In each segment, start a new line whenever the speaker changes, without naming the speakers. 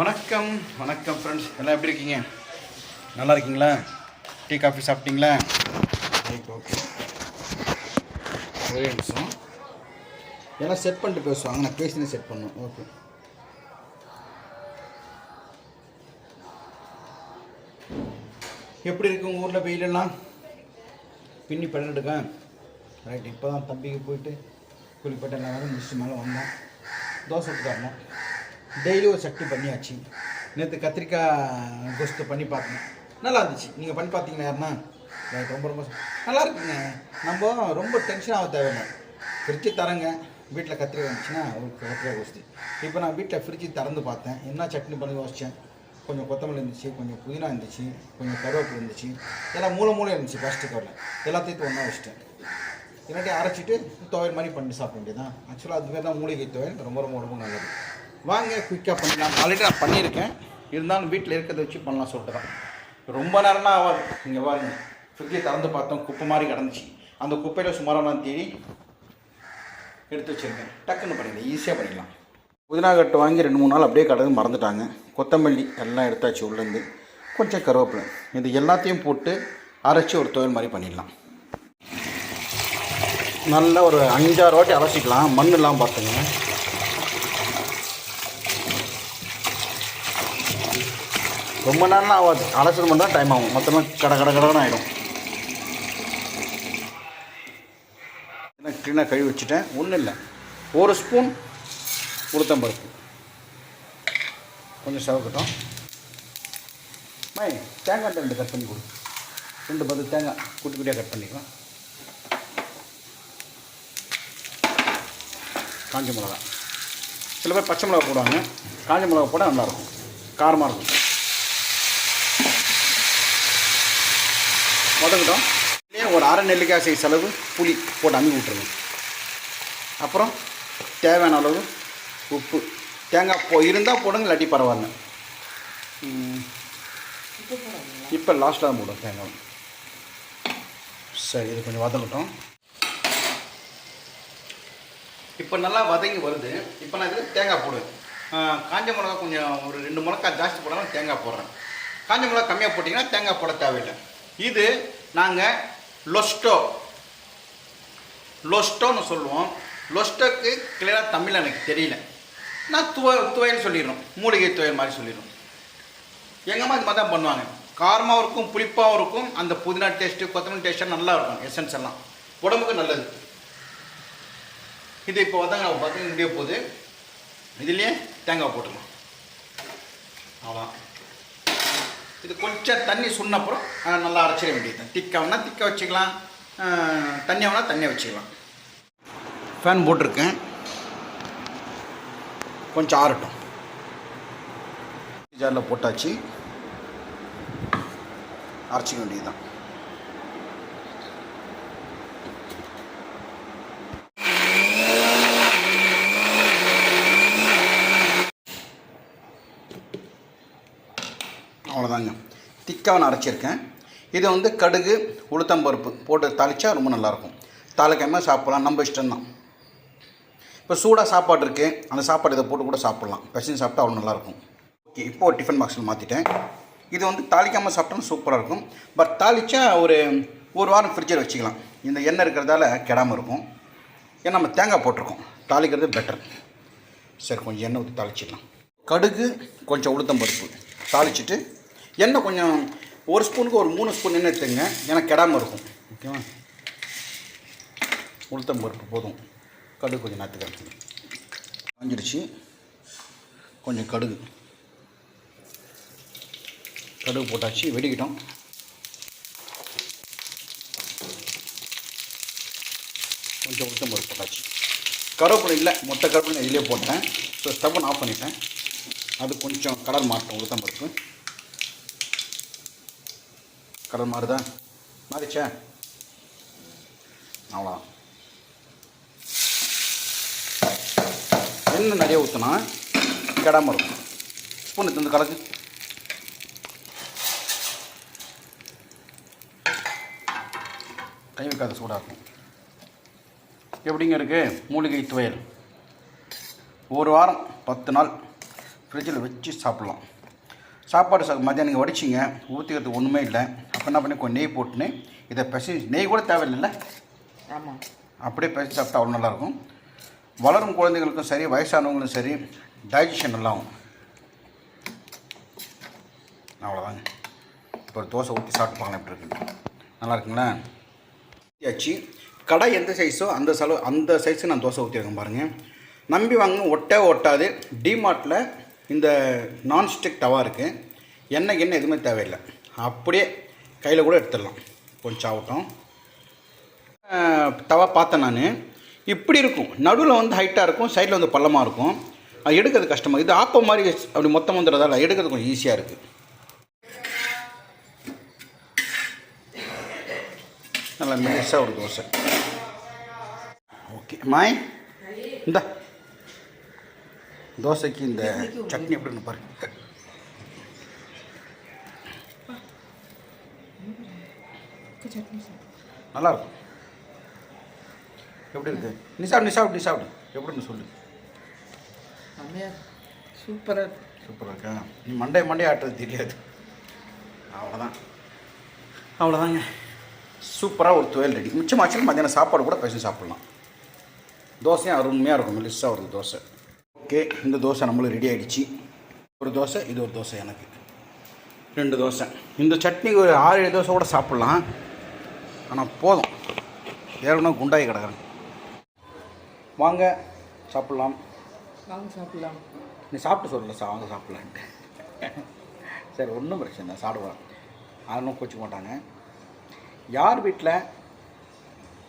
வணக்கம் வணக்கம் ஃப்ரெண்ட்ஸ் எல்லாம் எப்படி இருக்கீங்க நல்லா இருக்கீங்களா டீ காஃபி சாப்பிட்டீங்களா ஓகே ஒரே நிமிஷம் எல்லாம் செட் பண்ணிட்டு பேசுவாங்க நான் பேசினே செட் பண்ணும் ஓகே எப்படி இருக்கு உங்கள் ஊரில் வெயிலெல்லாம் பின்னி பண்ணிட்டுருக்கேன் ரைட் இப்போ தான் தம்பிக்கு போயிட்டு குளிப்பட்ட நேரம் மிஸ் மேலே வந்தோம் தோசை தரணும் டெய்லி ஒரு சக்தி பண்ணியாச்சு நேற்று கத்திரிக்காய் கொஸ்து பண்ணி பார்த்தேன் நல்லா இருந்துச்சு நீங்கள் பண்ணி பார்த்தீங்கன்னா யாருன்னா எனக்கு ரொம்ப ரொம்ப நல்லா இருக்குங்க நம்ம ரொம்ப டென்ஷன் ஆக தேவையில்லை ஃப்ரிட்ஜு தரங்க வீட்டில் கத்திரிக்காய் இருந்துச்சுன்னா ஒரு கத்திரிக்காய் கொஸ்து இப்போ நான் வீட்டில் ஃப்ரிட்ஜு திறந்து பார்த்தேன் என்ன சட்னி பண்ணி யோசித்தேன் கொஞ்சம் கொத்தமல்லி இருந்துச்சு கொஞ்சம் புதினா இருந்துச்சு கொஞ்சம் கருவேப்பில் இருந்துச்சு எல்லாம் மூளை மூளை இருந்துச்சு ஃபஸ்ட்டு கவரில் எல்லாத்தையும் ஒன்றா வச்சுட்டேன் இல்லாட்டி அரைச்சிட்டு துவையல் மாதிரி பண்ணி சாப்பிட வேண்டியதான் ஆக்சுவலாக அதுவே தான் மூலிகை துவையல் ரொம்ப ரொம்ப ரொம்ப நல்லது வாங்க குயிக்காக பண்ணலாம் ஆல்ரெடி நான் பண்ணியிருக்கேன் இருந்தாலும் வீட்டில் இருக்கிறத வச்சு பண்ணலாம் சொல்லிட்டு தான் ரொம்ப நேரம்லாம் ஆகாது இங்கே பாருங்க ஃப்ரிட்ஜை திறந்து பார்த்தோம் குப்பை மாதிரி கிடந்துச்சு அந்த குப்பையில் சுமாராக நான் தேடி எடுத்து வச்சுருக்கேன் டக்குன்னு பண்ணிடலாம் ஈஸியாக பண்ணிடலாம் புதினா கட்டு வாங்கி ரெண்டு மூணு நாள் அப்படியே கடந்து மறந்துட்டாங்க கொத்தமல்லி எல்லாம் எடுத்தாச்சு உள்ளேருந்து கொஞ்சம் கருவேப்பிலை இது எல்லாத்தையும் போட்டு அரைச்சி ஒரு துவையல் மாதிரி பண்ணிடலாம் நல்லா ஒரு அஞ்சாறு வாட்டி அரைச்சிக்கலாம் மண் இல்லாமல் பார்த்துங்க ரொம்ப நேரம்லாம் ஆகாது அலசல் மட்டும் தான் டைம் ஆகும் மொத்தமாக கடை கடை கடன்னு ஆகிடும் க்ளீனாக கழுவி வச்சுட்டேன் ஒன்றும் இல்லை ஒரு ஸ்பூன் உளுத்தம்பருப்பு கொஞ்சம் செவக்கட்டும் மை தேங்காய் ரெண்டு கட் பண்ணி கொடு ரெண்டு பத்து தேங்காய் குட்டி குட்டியாக கட் பண்ணிக்கலாம் காஞ்சி மிளகா சில பேர் பச்சை மிளகா போடுவாங்க காஞ்சி மிளகா போட்டால் நல்லாயிருக்கும் காரமாக இருக்கும் வதங்கட்டும் இல்லையே ஒரு அரை நெல்லிக்காய் சைஸ் அளவு புளி போட்டு அமுக்கி விட்ருங்க அப்புறம் தேவையான அளவு உப்பு தேங்காய் போ இருந்தால் போடுங்க இல்லாட்டி பரவாயில்ல இப்போ லாஸ்ட்டாக தான் போடும் தேங்காய் சரி இது கொஞ்சம் வதங்கட்டும் இப்போ நல்லா வதங்கி வருது இப்போ நான் இதில் தேங்காய் போடுவேன் காஞ்ச மிளகா கொஞ்சம் ஒரு ரெண்டு மிளகா ஜாஸ்தி போடாமல் தேங்காய் போடுறேன் காஞ்ச மிளகா கம்மியாக போட்டிங்கன்னா தேங்காய் போட தேவையில்லை இது நாங்கள் லொஸ்டோ லொஸ்டோன்னு சொல்லுவோம் லொஸ்டோக்கு கிளியராக தமிழ் எனக்கு தெரியல நான் துவ துவையல் சொல்லிடுறோம் மூலிகை துவையல் மாதிரி சொல்லிடுறோம் எங்கள் அம்மா இது மாதிரி தான் பண்ணுவாங்க காரமாகவும் இருக்கும் புளிப்பாகவும் இருக்கும் அந்த புதினா டேஸ்ட்டு கொத்தமல்லி டேஸ்ட்டாக நல்லா இருக்கும் எசன்ஸ் எல்லாம் உடம்புக்கு நல்லது இது இப்போ வந்து நான் பார்த்து முடிய போகுது இதுலேயே தேங்காய் போட்டுக்கலாம் அவ்வளோதான் இது கொஞ்சம் தண்ணி சுண்ணப்புறம் நல்லா அரைச்சிட வேண்டியது தான் திக்காகனா திக்க வச்சுக்கலாம் தண்ணியாகனா தண்ணியை வச்சுக்கலாம் ஃபேன் போட்டிருக்கேன் கொஞ்சம் ஆறட்டும் ஜாரில் போட்டாச்சு அரைச்சிக்க வேண்டியது தான் அவ்வளோதாங்க திக்காக நான் அரைச்சிருக்கேன் இதை வந்து கடுகு உளுத்தம்பருப்பு போட்டு தாளித்தா ரொம்ப நல்லாயிருக்கும் தாளிக்காமல் சாப்பிட்லாம் நம்ம இஷ்டம்தான் இப்போ சூடாக சாப்பாடு இருக்குது அந்த சாப்பாடு இதை போட்டு கூட சாப்பிட்லாம் பசின்னு சாப்பிட்டா அவ்வளோ நல்லாயிருக்கும் ஓகே இப்போது டிஃபன் பாக்ஸில் மாற்றிட்டேன் இது வந்து தாளிக்காமல் சாப்பிட்டோம்னா சூப்பராக இருக்கும் பட் தாளித்தா ஒரு ஒரு வாரம் ஃப்ரிட்ஜில் வச்சுக்கலாம் இந்த எண்ணெய் இருக்கிறதால கெடாமல் இருக்கும் ஏன்னா நம்ம தேங்காய் போட்டிருக்கோம் தாளிக்கிறது பெட்டர் சரி கொஞ்சம் எண்ணெய் ஊற்றி தாளிச்சிடலாம் கடுகு கொஞ்சம் உளுத்தம் பருப்பு தாளிச்சிட்டு எண்ணெய் கொஞ்சம் ஒரு ஸ்பூனுக்கு ஒரு மூணு ஸ்பூன் எண்ணெய் எடுத்துங்க ஏன்னா கெடாமல் இருக்கும் ஓகேவா உளுத்தம் பருப்பு போதும் கடுகு கொஞ்சம் நேரத்துக்கு எடுத்துங்க கொஞ்சம் கடுகு கடுகு போட்டாச்சு வெடிக்கிட்டோம் கொஞ்சம் உளுத்தம் பருப்பு போட்டாச்சு கருவேப்பிலை இல்லை மொத்த கருவேப்பிலை இதிலே போட்டேன் ஸோ ஸ்டவன் ஆஃப் பண்ணிட்டேன் அது கொஞ்சம் கலர் மாற்றம் உளுத்தம் பருப்பு கலர் மாறுதா மாறிச்சா அவ்வளோ எண்ணெய் நிறைய ஊற்றினா கிடாம இருக்கும் ஸ்பூன் எடுத்து கலக்கு கை வைக்காத சூடாக இருக்கும் எப்படிங்க இருக்குது மூலிகை துவையல் ஒரு வாரம் பத்து நாள் ஃப்ரிட்ஜில் வச்சு சாப்பிட்லாம் சாப்பாடு சா மதியானம் வடிச்சிங்க ஊற்றிக்கிறதுக்கு ஒன்றுமே இல்லை அப்போ என்ன பண்ணி கொஞ்சம் நெய் போட்டுன்னு இதை பசி நெய் கூட தேவையில்லைல்ல ஆமாம் அப்படியே பசி சாப்பிட்டா அவ்வளோ நல்லாயிருக்கும் வளரும் குழந்தைங்களுக்கும் சரி வயசானவங்களுக்கும் சரி டைஜஷன் நல்லாகும் அவ்வளோதாங்க இப்போ தோசை ஊற்றி சாப்பிட்டு பார்க்கலாம் எப்படி இருக்குன்னு நல்லா இருக்குங்களா கடை எந்த சைஸோ அந்த செலவு அந்த சைஸு நான் தோசை ஊற்றிருக்கேன் பாருங்கள் நம்பி வாங்க ஒட்டே ஒட்டாது டிமார்ட்டில் இந்த நான்ஸ்டிக் டவா இருக்குது எண்ணெய் எண்ணெய் எதுவுமே தேவையில்லை அப்படியே கையில் கூட எடுத்துடலாம் கொஞ்சம் ஆகட்டும் தவா பார்த்தேன் நான் இப்படி இருக்கும் நடுவில் வந்து ஹைட்டாக இருக்கும் சைடில் வந்து பள்ளமாக இருக்கும் அது எடுக்கிறது கஷ்டமாக இது ஆப்போ மாதிரி அப்படி மொத்தம் வந்துடுறதால எடுக்கிறது கொஞ்சம் ஈஸியாக இருக்குது நல்லா மெலிசாக ஒரு தோசை ஓகே மாய் இந்த தோசைக்கு இந்த சட்னி எப்படின்னு பாருங்கள் சட்னி நல்லாயிருக்கும் எப்படி இருக்குது நீ சாப்பிடு நீ சாப்பிடு நீ சாப்பிடு எப்படின்னு சொல்லு சூப்பராக சூப்பராக இருக்கா நீ மண்டே மண்டே ஆட்டுறது தெரியாது அவ்வளோதான் அவ்வளோதாங்க சூப்பராக ஒரு துவையல் ரெடி மிச்சம் ஆச்சுன்னா மத்தியானம் சாப்பாடு கூட பேசி சாப்பிட்லாம் தோசையும் அருமையாக இருக்கும் லிஸ்ஸாக ஒரு தோசை ஓகே இந்த தோசை நம்மளும் ரெடி ஆகிடுச்சு ஒரு தோசை இது ஒரு தோசை எனக்கு ரெண்டு தோசை இந்த சட்னி ஒரு ஆறு ஏழு தோசை கூட சாப்பிட்லாம் ஆனால் போதும் ஏற்கனவே குண்டாகி கிடக்குறேன் வாங்க சாப்பிட்லாம்
வாங்க சாப்பிட்லாம்
நீ சாப்பிட்டு சொல்லல சார் வாங்க சாப்பிட்லான்ட்டு சரி ஒன்றும் பிரச்சனை இல்லை சாப்பிடுவோம் அதெல்லாம் கோச்சிக்க மாட்டாங்க யார் வீட்டில்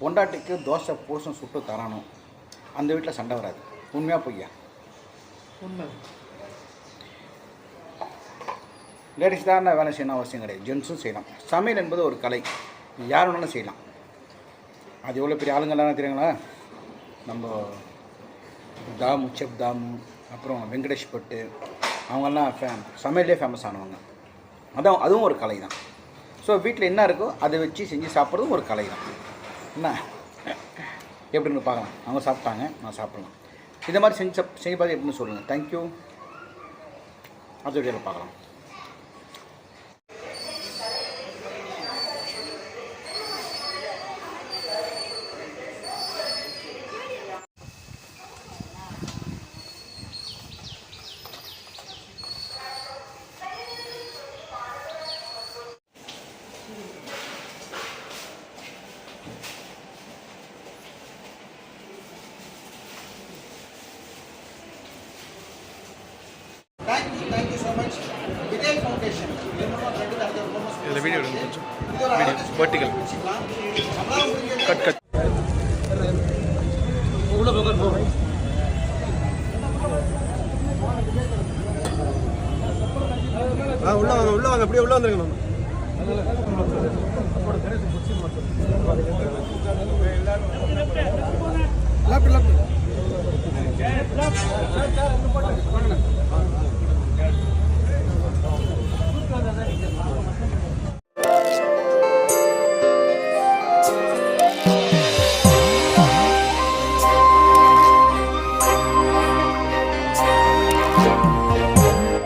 பொண்டாட்டிக்கு தோசை பூசம் சுட்டு தரானோ அந்த வீட்டில் சண்டை வராது உண்மையாக பொய்யா உண்மை லேடிஸ் தான் வேலை செய்யணும் அவசியம் கிடையாது ஜென்ஸும் செய்யலாம் சமையல் என்பது ஒரு கலை யார் வேணாலும் செய்யலாம் அது எவ்வளோ பெரிய ஆளுங்கள்லாம் தெரியுங்களா நம்ம தாம் உச்சப் தாம் அப்புறம் வெங்கடேஷ் பட்டு அவங்கெல்லாம் ஃபே சமையல்லே ஃபேமஸ் ஆனவங்க அதான் அதுவும் ஒரு கலை தான் ஸோ வீட்டில் என்ன இருக்கோ அதை வச்சு செஞ்சு சாப்பிட்றதும் ஒரு கலை தான் என்ன எப்படின்னு பார்க்கலாம் அவங்க சாப்பிட்டாங்க நான் சாப்பிட்லாம் இந்த மாதிரி செஞ்சு செஞ்சு பார்த்து எப்படின்னு சொல்லுங்கள் தேங்க்யூ அடுத்த வீடியோவில் பார்க்கலாம் thank you thank you so much Vijay foundation இதில் வீடியோ எடுங்க கொஞ்சம் வீடியோ வெர்டிக்கல் கட் கட் உள்ள பக்கம் போகிறேன் ஆ உள்ள வாங்க உள்ள வாங்க அப்படியே உள்ள வந்துருங்க நம்ம லேப்டாப் லேப்டாப்